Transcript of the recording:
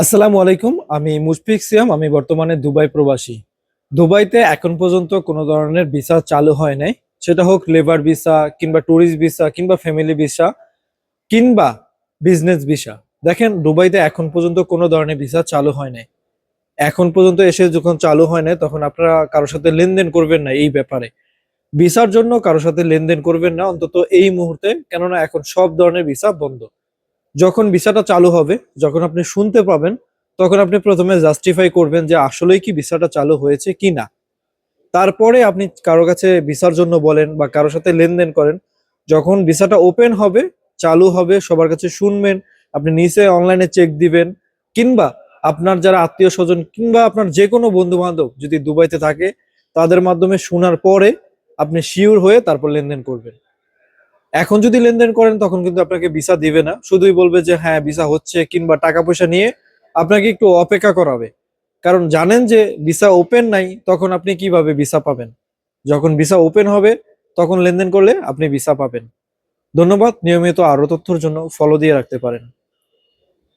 আসসালামু আলাইকুম, আমি মুশফিক সিয়াম, আমি বর্তমানে দুবাই প্রবাসী। দুবাইতে এখন পর্যন্ত কোনো ধরনের ভিসা চালু হয় নাই। সেটা হোক লেবার ভিসা, কিংবা ট্যুরিস্ট ভিসা, কিংবা ফ্যামিলি ভিসা, কিংবা বিজনেস ভিসা। দেখেন, দুবাইতে এখন পর্যন্ত কোনো ধরনের ভিসা চালু হয় নাই। এখন পর্যন্ত এসে যখন চালু হয় নাই, তখন আপনারা কারোর সাথে লেনদেন করবেন না এই ব্যাপারে। ভিসার জন্য কারোর সাথে লেনদেন করবেন না, অন্তত এই মুহূর্তে, কেননা এখন সব ধরনের ভিসা বন্ধ। যখন ভিসাটা চালু হবে, যখন আপনি শুনতে পাবেন, তখন আপনি প্রথমে জাস্টিফাই করবেন যে আসলেই কি ভিসাটা চালু হয়েছে কি না। তারপরে আপনি কারও কাছে ভিসার জন্য বলেন বা কারোর সাথে লেনদেন করেন, যখন ভিসাটা ওপেন হবে, চালু হবে, সবার কাছে শুনবেন, আপনি নিচে অনলাইনে চেক দিবেন, কিংবা আপনার যারা আত্মীয় স্বজন কিংবা আপনার যে কোনো বন্ধু বান্ধব যদি দুবাইতে থাকে, তাদের মাধ্যমে শোনার পরে আপনি শিওর হয়ে তারপর লেনদেন করবেন। এখন যদি লেনদেন করেন, তখন কিন্তু আপনাকে ভিসা দিবে না। শুধুই বলবে যে হ্যাঁ ভিসা হচ্ছে, কিংবা টাকা পয়সা নিয়ে আপনাকে একটু অপেক্ষা করাবে। কারণ জানেন যে ভিসা ওপেন নাই, তখন আপনি কীভাবে ভিসা পাবেন? যখন ভিসা ওপেন হবে, তখন লেনদেন করলে আপনি ভিসা পাবেন। ধন্যবাদ। নিয়মিত আরও তথ্যর জন্য ফলো দিয়ে রাখতে পারেন।